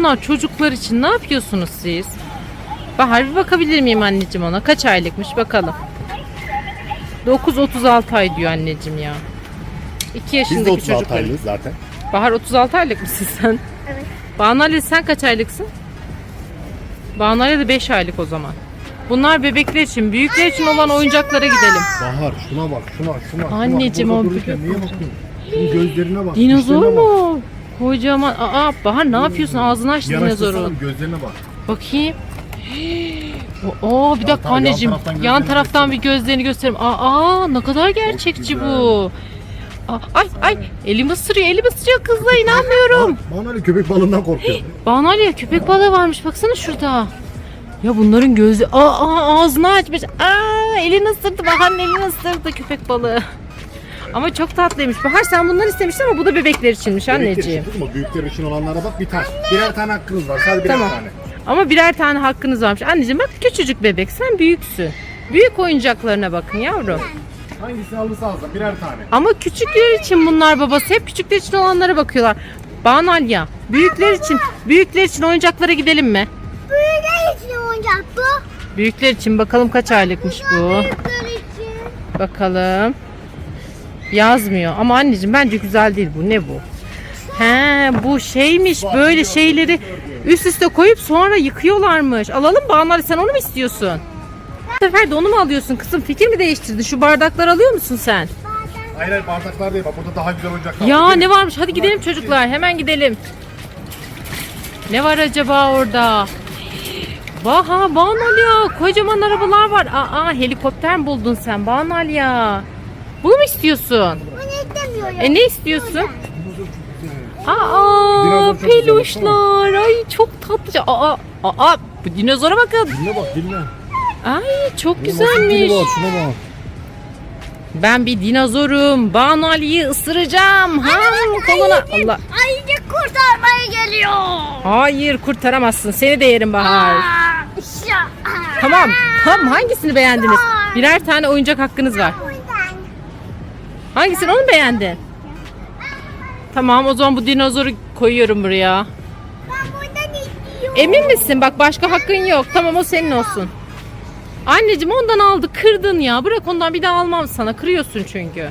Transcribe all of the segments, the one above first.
Bunlar çocuklar için ne yapıyorsunuz siz? Bahar bir bakabilir miyim anneciğim ona? Kaç aylıkmış bakalım. 9-36 ay diyor anneciğim ya. 2 Biz de yaşındaki 36 çocuklar. aylıyız zaten. Bahar 36 aylık mısın sen? Evet. Banu Ali sen kaç aylıksın? Banu Ali de 5 aylık o zaman. Bunlar bebekler için, büyükler için olan oyuncaklara gidelim. Bahar şuna bak şuna şuna. şuna. Anneciğim, Burada o dururken bebek niye bakıyorsun? Şunun gözlerine bak. Dinozor dişlerine bak. mu? Kocaman. Aa Bahar ne yapıyorsun? Ağzını açtı Yanaştırsana dinozorun. gözlerine bak. Bakayım. Oo bir dakika tabii, yan anneciğim. taraftan Yan gözlerini taraftan bir gözlerini göstereyim. Aa ne kadar gerçekçi güzel. bu. Aa, ay ay elim ısırıyor elim ısırıyor kızla inanmıyorum. Bana öyle köpek balığından korkuyor. Banu Ali köpek balığı varmış baksana şurada. Ya bunların gözü aa, aa, ağzını açmış. Aa elini ısırdı Bahar'ın elini ısırdı köpek balığı. Ama çok tatlıymış. Bahar sen bunları istemiştin ama bu da bebekler içinmiş anneciğim. Bebekler için Büyükler için olanlara bak bir tane. Birer tane hakkınız var. Sadece birer Tamam. tane. Ama birer tane hakkınız varmış. Anneciğim bak küçücük bebek sen büyüksün. Büyük oyuncaklarına bakın yavrum. Hangisini alırsa alsın birer tane. Ama küçükler için bunlar babası. Hep küçükler için olanlara bakıyorlar. Banalya. Büyükler için, büyükler için oyuncaklara gidelim mi? Büyükler için oyuncak bu. Büyükler için bakalım kaç aylıkmış bu. Büyükler için. Bakalım. Yazmıyor. Ama anneciğim bence güzel değil bu. Ne bu? He bu şeymiş. Böyle şeyleri üst üste koyup sonra yıkıyorlarmış. Alalım Banal sen onu mu istiyorsun? Bu sefer de onu mu alıyorsun kızım? Fikir mi değiştirdin? Şu bardakları alıyor musun sen? Hayır hayır bardaklar değil bak burada daha güzel oyuncaklar Ya var. ne varmış? Hadi gidelim çocuklar. Hemen gidelim. Ne var acaba orada? Baha Banal ya. Kocaman arabalar var. Aa helikopter mi buldun sen Banal ya? Bunu mu istiyorsun? Ben istemiyorum. E ne istiyorsun? Aa Dinozor çok güzel, peluşlar. Ay çok tatlıca. Aa aa bu dinozora bakın. Diline bak diline. Ay çok güzelmiş. şuna bak. Ben bir dinozorum. Banu Ali'yi ısıracağım. Ha koluna. Allah. Ayıcık kurtarmaya geliyor. Hayır kurtaramazsın. Seni de yerim Bahar. Aa, şa- Tamam. Tamam hangisini beğendiniz? Birer tane oyuncak hakkınız var. Hangisini onu beğendin? Tamam o zaman bu dinozoru koyuyorum buraya. Ben buradan istiyorum. Emin misin? Bak başka hakkın yok. Tamam o senin olsun. Anneciğim ondan aldı kırdın ya. Bırak ondan bir daha almam sana. Kırıyorsun çünkü.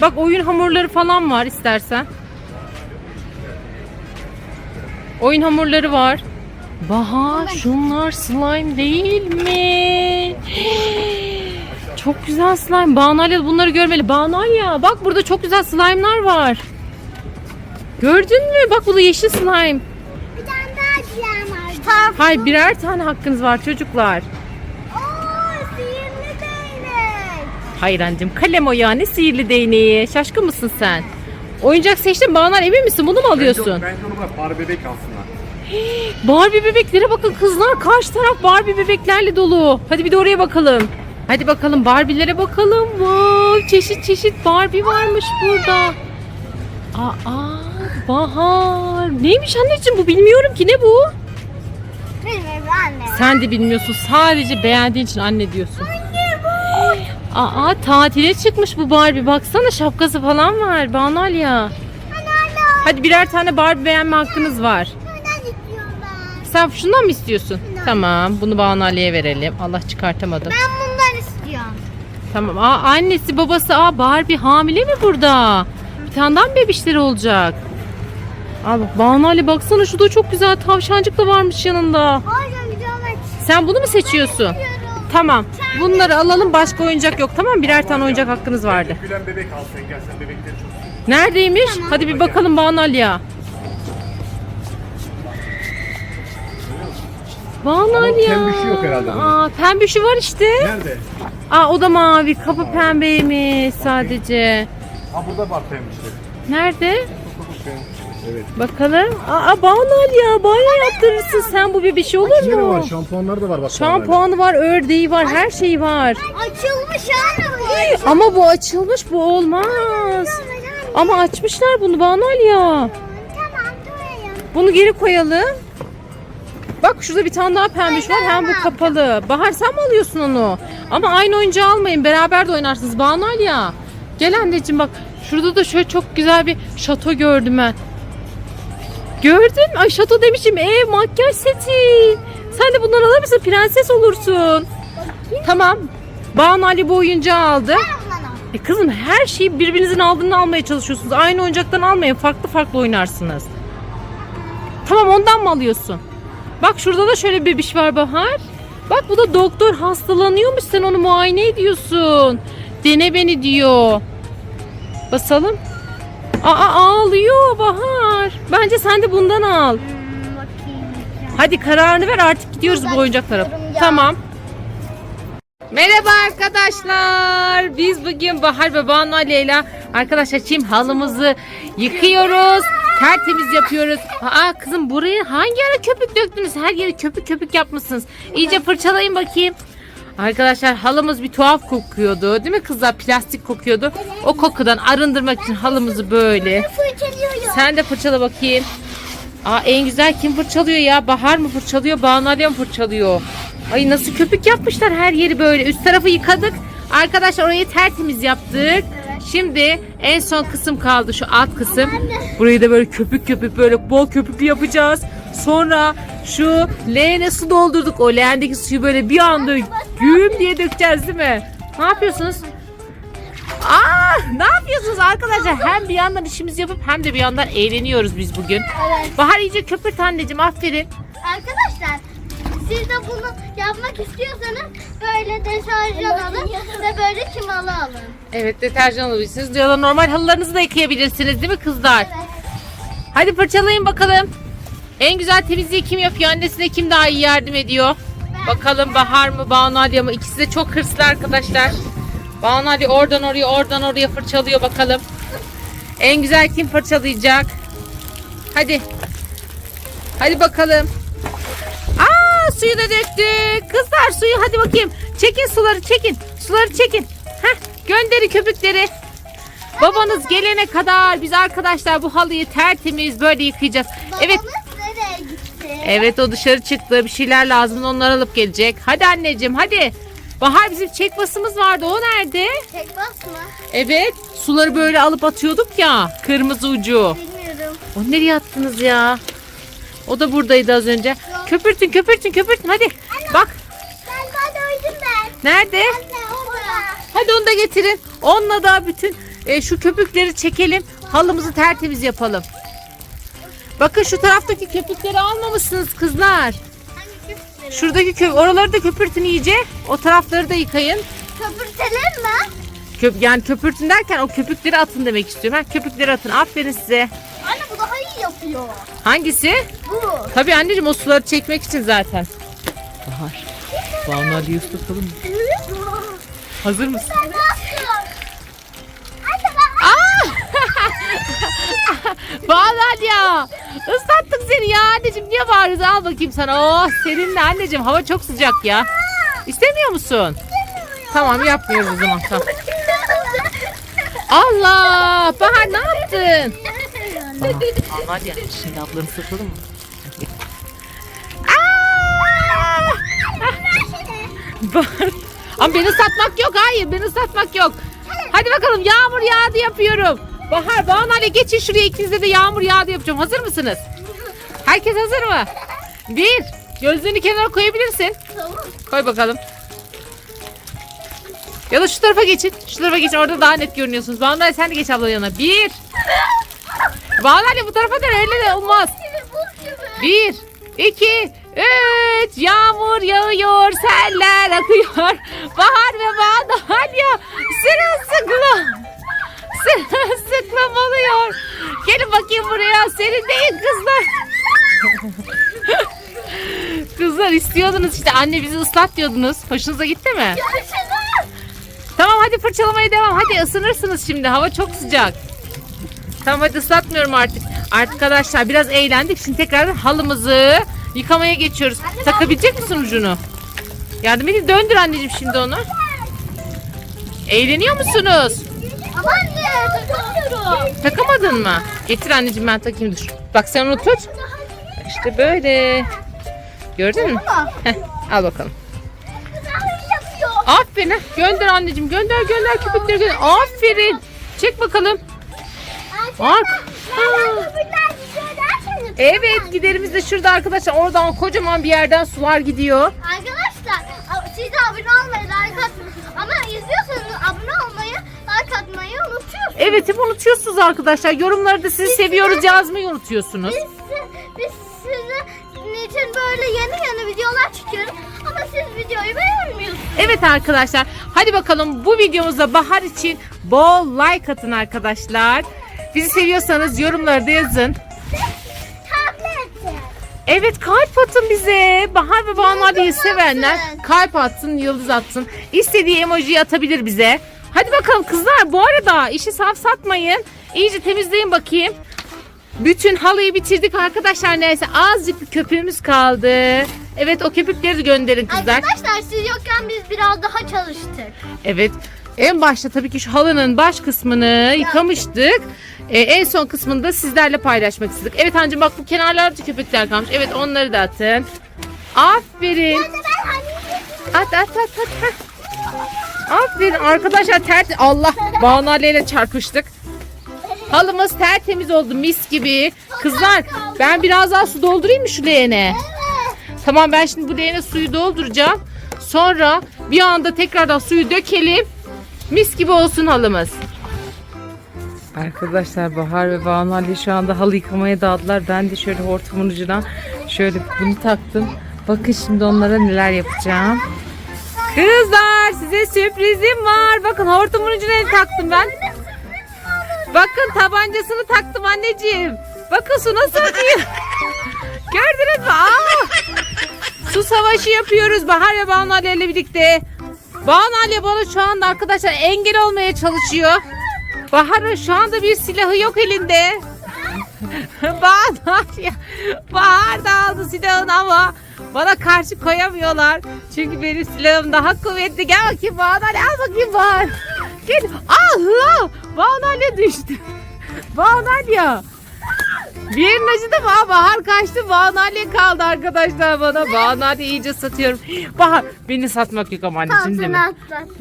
Bak oyun hamurları falan var istersen. Oyun hamurları var. Bahar şunlar slime değil mi? Çok güzel slime. Banalya bunları görmeli. Banalya bak burada çok güzel slime'lar var. Gördün mü? Bak bu da yeşil slime. Bir tane daha diyen var. Hayır birer tane hakkınız var çocuklar. Oo, sihirli değnek. Hayır anneciğim kalem o ya ne sihirli değneği. Şaşkın mısın sen? Oyuncak seçtin Bağlar emin misin bunu mu alıyorsun? Bence onu bırak bari bebek alsınlar. Barbie bebeklere bakın kızlar karşı taraf Barbie bebeklerle dolu. Hadi bir de oraya bakalım. Hadi bakalım Barbie'lere bakalım. Wow, çeşit çeşit Barbie varmış burada. Aa, Bahar. Neymiş anneciğim bu bilmiyorum ki ne bu? Bilmiyorum anne. Sen de bilmiyorsun sadece beğendiğin için anne diyorsun. Anne bu. Aa tatile çıkmış bu Barbie. Baksana şapkası falan var. Banal ya. Anne anne. Hadi birer tane Barbie beğenme hakkınız var. Şuradan istiyorum ben. Sen şundan mı istiyorsun? Tamam. Bunu Banal'e verelim. Allah çıkartamadım. Ben. Tamam. Aa annesi babası. Aa Barbie hamile mi burada? Bir tane daha mı bebişleri olacak? Al bak Banal'e baksana şu da çok güzel tavşancık da varmış yanında. Sen bunu mu seçiyorsun? Tamam. Bunları alalım başka oyuncak yok tamam mı? Birer tane oyuncak hakkınız vardı. Gülen bebek al sen gel sen bebekleri çok Neredeymiş? Hadi bir bakalım Banal ya. Banal Ama ya. pembüşü yok herhalde bunun. Aa, pembüşü var işte. Nerede? Aa o da mavi. Kapı pembeymiş sadece. Ha burada var pembişleri. Nerede? Evet. Bakalım. Aa Banal ya. Banyo yaptırırsın sen bu bebişi olur Yine mu? var şampuanlar da var bak. Şampuanı var, ördeği var, her şeyi var. Açılmış anne bu. Ama bu açılmış, bu olmaz. Ama açmışlar bunu Banal ya. Tamam durayım. Bunu geri koyalım. Bak şurada bir tane daha pembiş var. Hem bu kapalı. Bahar sen mi alıyorsun onu? Ama aynı oyuncağı almayın. Beraber de oynarsınız. Banal ya. Gel anneciğim bak. Şurada da şöyle çok güzel bir şato gördüm ben. Gördün? Ay şato demişim ev makyaj seti. Sen de bundan alır mısın? Prenses olursun. Tamam. Banu Ali bu oyuncağı aldı. E kızım her şeyi birbirinizin aldığını almaya çalışıyorsunuz. Aynı oyuncaktan almayın. Farklı farklı oynarsınız. Tamam ondan mı alıyorsun? Bak şurada da şöyle bir bebiş var Bahar. Bak bu da doktor hastalanıyormuş sen onu muayene ediyorsun. Dene beni diyor. Basalım. Aa ağlıyor Bahar. Bence sen de bundan al. Hadi kararını ver artık gidiyoruz bu oyuncaklara. Tamam. Merhaba arkadaşlar. Biz bugün Bahar ve Banu Leyla arkadaşlar çim halımızı yıkıyoruz. Tertemiz yapıyoruz. Aa kızım buraya hangi ara köpük döktünüz? Her yeri köpük köpük yapmışsınız. İyice fırçalayın bakayım. Arkadaşlar halımız bir tuhaf kokuyordu. Değil mi kızlar? Plastik kokuyordu. O kokudan arındırmak için halımızı böyle. Sen de fırçala bakayım. Aa en güzel kim fırçalıyor ya? Bahar mı fırçalıyor? Banu Aliye mi fırçalıyor? Ay nasıl köpük yapmışlar her yeri böyle. Üst tarafı yıkadık. Arkadaşlar orayı tertemiz yaptık. Şimdi en son kısım kaldı şu alt kısım. Burayı da böyle köpük köpük böyle bol köpüklü yapacağız. Sonra şu leğene su doldurduk. O leğendeki suyu böyle bir anda güm diye dökeceğiz değil mi? Ne yapıyorsunuz? Aa, ne yapıyorsunuz arkadaşlar? Hem bir yandan işimizi yapıp hem de bir yandan eğleniyoruz biz bugün. Evet. Bahar iyice köpürt anneciğim aferin. Arkadaşlar siz de bunu yapmak istiyorsanız böyle deterjan alın ve böyle kimalı alın. Evet deterjan alabilirsiniz. Ya da normal halılarınızı da yıkayabilirsiniz değil mi kızlar? Evet. Hadi fırçalayın bakalım. En güzel temizliği kim yapıyor? Annesine kim daha iyi yardım ediyor? Bakalım Bahar mı Banu Ali mı? İkisi de çok hırslı arkadaşlar. Banu Ali oradan oraya oradan oraya fırçalıyor bakalım. En güzel kim fırçalayacak? Hadi. Hadi bakalım. Suyu da döktük. Kızlar suyu hadi bakayım. Çekin suları çekin. Suları çekin. Heh, gönderi köpükleri. Babanız gelene kadar biz arkadaşlar bu halıyı tertemiz böyle yıkayacağız. Evet. Babamız nereye gitti? Evet o dışarı çıktı. Bir şeyler lazım. Onları alıp gelecek. Hadi anneciğim hadi. Bahar bizim çek basımız vardı. O nerede? Tek basma. Evet. Suları böyle alıp atıyorduk ya. Kırmızı ucu. Bilmiyorum. O nereye attınız ya? O da buradaydı az önce. Köpürtün köpürtün köpürtün hadi. Bak Galiba doydum ben. nerede? Anne orada. Hadi onu da getirin. Onunla da bütün e, şu köpükleri çekelim. Halımızı tertemiz yapalım. Bakın şu taraftaki köpükleri almamışsınız kızlar. Şuradaki kö oraları da köpürtün iyice. O tarafları da yıkayın. Köpürtelim mi? Köp yani köpürtün derken o köpükleri atın demek istiyorum. Ha, köpükleri atın. Aferin size. Yapıyor. Hangisi? Bu. Tabii anneciğim o suları çekmek için zaten. Bahar. Banu Ali'yi ıslatalım mı? Hazır mısın? Ali ya. Islattık seni ya anneciğim. Niye bağırıyorsun? Al bakayım sana. Oh serinle anneciğim. Hava çok sıcak ya. İstemiyor musun? Tamam yapmıyoruz o zaman. Tamam. Allah! Bahar ne yaptın? Banu Ali ya. Şimdi ablanı ıslatalım mı? Aa! Bahar. Ama beni satmak yok. Hayır beni satmak yok. Hadi bakalım yağmur yağdı yapıyorum. Bahar, Banu geçin şuraya ikinize de yağmur yağdı yapacağım. Hazır mısınız? Herkes hazır mı? Bir. Gözlüğünü kenara koyabilirsin. Tamam. Koy bakalım. Ya da şu tarafa geçin. Şu tarafa geçin. Orada daha net görünüyorsunuz. Banu sen de geç ablanın yanına. Bir. Banu Ali bu tarafa dön. Öyle de olmaz. Bir, iki, üç. Yağmur yağıyor, seller akıyor. Bahar ve Banu Alya sırılsıklam. Sırılsıklam oluyor. Gelin bakayım buraya. Senin değil kızlar. kızlar istiyordunuz işte. Anne bizi ıslat diyordunuz. Hoşunuza gitti mi? Görüşürüz. Tamam hadi fırçalamaya devam. Hadi ısınırsınız şimdi. Hava çok sıcak. Tamam hadi ıslatmıyorum artık. Arkadaşlar biraz eğlendik. Şimdi tekrardan halımızı yıkamaya geçiyoruz. Takabilecek misin ucunu? Yardım edin. Döndür anneciğim şimdi onu. Eğleniyor musunuz? Ama anne takamıyorum. Takamadın mı? Getir anneciğim ben takayım dur. Bak sen onu tut. İşte böyle. Gördün mü? Heh, al bakalım. Aferin. Gönder anneciğim. Gönder gönder köpükleri gönder. Aferin. Çek bakalım. Bak. Evet giderimiz de şurada arkadaşlar. Oradan kocaman bir yerden sular gidiyor. Arkadaşlar siz de abone olmayı, like atmayı ama izliyorsanız abone olmayı, like atmayı unutuyorsunuz. Evet hep unutuyorsunuz arkadaşlar. Yorumları da sizi seviyoruz yazmayı unutuyorsunuz. Biz, biz sizin için böyle yeni yeni videolar çekiyoruz ama siz videoyu beğenmiyorsunuz. Evet arkadaşlar. Hadi bakalım bu videomuzda bahar için bol like atın arkadaşlar. Bizi seviyorsanız yorumlarda yazın. Tablet. Evet kalp atın bize. Bahar ve Banu Yıldız sevenler kalp atsın, yıldız atsın. İstediği emojiyi atabilir bize. Hadi bakalım kızlar bu arada işi saf satmayın. İyice temizleyin bakayım. Bütün halıyı bitirdik arkadaşlar neyse azıcık bir köpüğümüz kaldı. Evet o köpükleri de gönderin kızlar. Arkadaşlar siz yokken biz biraz daha çalıştık. Evet. En başta tabii ki şu halının baş kısmını yıkamıştık. Ee, en son kısmını da sizlerle paylaşmak istedik. Evet Hancım bak bu kenarlarda köpükler kalmış. Evet onları da atın. Aferin. At at at at. heh. Aferin arkadaşlar ter Allah Banu ile çarpıştık. Halımız tertemiz oldu mis gibi. Kızlar ben biraz daha su doldurayım mı şu leğene? Tamam ben şimdi bu leğene suyu dolduracağım. Sonra bir anda tekrardan suyu dökelim. Mis gibi olsun halımız. Arkadaşlar Bahar ve Banu Ali şu anda halı yıkamaya daldılar. Ben de şöyle hortumun ucuna şöyle bunu taktım. Bakın şimdi onlara neler yapacağım. Kızlar size sürprizim var. Bakın hortumun ucuna taktım ben. Bakın tabancasını taktım anneciğim. Bakın su nasıl akıyor. Gördünüz mü? Aa! Su savaşı yapıyoruz Bahar ve Banu Ali ile birlikte. Banu Ali bana şu anda arkadaşlar engel olmaya çalışıyor. Bahar'ın şu anda bir silahı yok elinde. Ali, Bahar da aldı silahını ama bana karşı koyamıyorlar. Çünkü benim silahım daha kuvvetli. Gel bakayım Banu Ali al bakayım Bahar. Gel. Banu Ali düştü. Banu Ali. Bir yerin acıdı mı? Aa, Bahar kaçtı. Banu Ali kaldı arkadaşlar bana. Banu Ali iyice satıyorum. Bahar beni satmak yok ama anneciğim değil mi?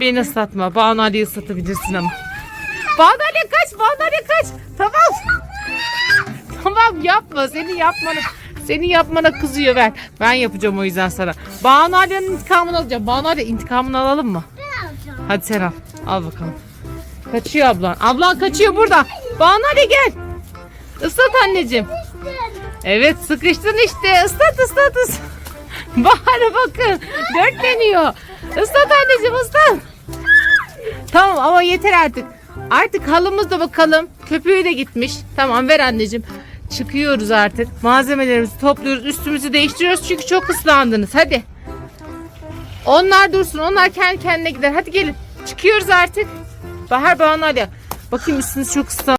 Beni satma. Banu Ali'yi satabilirsin ama. Banu Ali kaç. Banu Ali kaç. Tamam. tamam yapma. Seni yapmana seni yapmana kızıyor ben. Ben yapacağım o yüzden sana. Banu Ali'nin intikamını alacağım. Banu Ali intikamını alalım mı? Hadi sen al. Al bakalım. Kaçıyor ablan. Ablan kaçıyor burada. Banu Ali gel. Islat anneciğim. Evet sıkıştın işte. Islat ıslat ıslat. Bahar'a bakın. Dörtleniyor. Islat anneciğim ıslat. Tamam ama yeter artık. Artık halımız da bakalım. Köpüğü de gitmiş. Tamam ver anneciğim. Çıkıyoruz artık. Malzemelerimizi topluyoruz. Üstümüzü değiştiriyoruz çünkü çok ıslandınız. Hadi. Onlar dursun. Onlar kendi kendine gider. Hadi gelin. Çıkıyoruz artık. Bahar Banu Ali. Bakayım üstünüz çok ıslan.